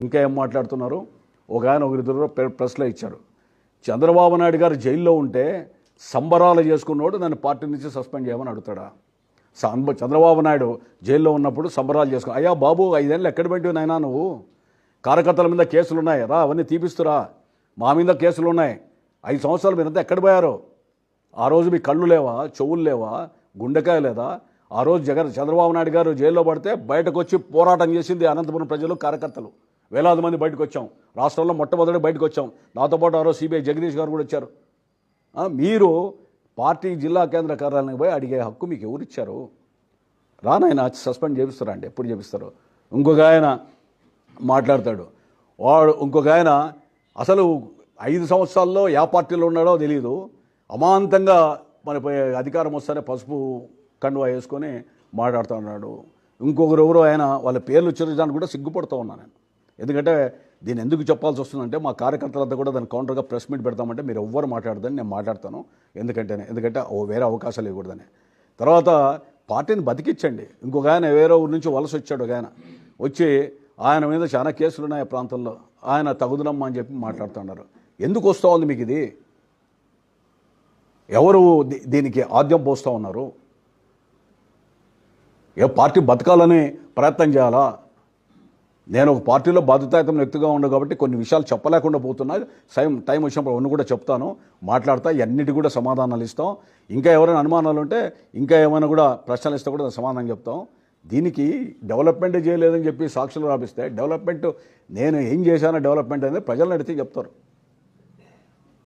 ఇంకా ఏం మాట్లాడుతున్నారు? ఒక ఆయన ఒకరిద్దరు ప్రె- ప్రెస్లో ఇచ్చారు చంద్రబాబు నాయుడు గారు జైల్లో ఉంటే సంబరాలు చేసుకున్నోడు నన్ను పార్టీ నుంచి సస్పెండ్ చేయమని అడుగుతాడా? చంద్రబాబు నాయుడు జైల్లో ఉన్నప్పుడు సంబరాలు చేసుకుని అయ్యా బాబు ఐదేళ్ళు ఎక్కడ పెట్టి నాయనా నువ్వు? కార్యకర్తల మీద కేసులు ఉన్నాయి రా అవన్నీ తీపిస్తురా మా మీద కేసులు ఉన్నాయి ఐదు సంవత్సరాలు మీరంతా ఎక్కడ పోయారు? ఆ రోజు మీ కళ్ళు లేవా? చెవులు లేవా? గుండెకాయ లేదా? ఆ రోజు జగన్ చంద్రబాబు నాయుడు గారు జైల్లో పడితే బయటకు వచ్చి పోరాటం చేసింది అనంతపురం ప్రజలు కార్యకర్తలు. వేలాది మంది బయటకు వచ్చాం. రాష్ట్రంలో మొట్టమొదటి బయటకు వచ్చాం. నాతో పాటు ఆరో సిబిఐ జగదీష్ గారు కూడా వచ్చారు. మీరు పార్టీ జిల్లా కేంద్ర కార్యాలయానికి పోయి అడిగే హక్కు మీకు ఎవరు ఇచ్చారు? రానాయన సస్పెండ్ చేపిస్తారా అండి? ఎప్పుడు చేపిస్తారు? ఇంకొక ఆయన మాట్లాడతాడు. వాడు ఇంకొక ఆయన అసలు ఐదు సంవత్సరాల్లో ఏ పార్టీలో ఉన్నాడో తెలియదు అమాంతంగా మన అధికారం వస్తేనే పసుపు కండువా వేసుకొని మాట్లాడుతూ ఉన్నాడు. ఇంకొకరు ఎవరో ఆయన వాళ్ళ పేర్లు చెల్లించడానికి కూడా సిగ్గుపడుతూ ఉన్నాను నేను. ఎందుకంటే దీన్ని ఎందుకు చెప్పాల్సి వస్తుందంటే మా కార్యకర్తలంతా కూడా దాని కౌంటర్గా ప్రెస్ మీట్ పెడతామంటే మీరు ఎవ్వరు మాట్లాడదని నేను మాట్లాడతాను. ఎందుకంటే ఎందుకంటే ఓ వేరే అవకాశాలు ఇవ్వకూడదని. తర్వాత పార్టీని బతికించండి ఇంకొక ఆయన వేరే ఊరి నుంచి వలస వచ్చాడు ఒక ఆయన. వచ్చి ఆయన మీద చాలా కేసులు ఉన్నాయి ఆ ప్రాంతంలో. ఆయన తగుదనమ్మా అని చెప్పి మాట్లాడుతున్నారు ఎందుకు వస్తూ ఉంది మీకు ఇది? ఎవరు దీనికి ఆద్యం పోస్తూ ఉన్నారు? ఏ పార్టీ బతకాలని ప్రయత్నం చేయాలా? నేను ఒక పార్టీలో బాధ్యతాయుతం వ్యక్తిగా ఉండు కాబట్టి కొన్ని విషయాలు చెప్పలేకుండా పోతున్నా. టైం టైం వచ్చినప్పుడు అవన్నీ కూడా చెప్తాను. మాట్లాడతా అన్నిటి కూడా సమాధానాలు ఇస్తాం. ఇంకా ఎవరైనా అనుమానాలు ఉంటే ఇంకా ఏమైనా కూడా ప్రశ్నలు ఇస్తే కూడా సమాధానం చెప్తాం. దీనికి డెవలప్మెంట్ చేయలేదని చెప్పి సాక్షులు రాపిస్తే డెవలప్మెంట్ నేను ఏం చేశానో డెవలప్మెంట్ అనేది ప్రజలను అడిగితే చెప్తారు.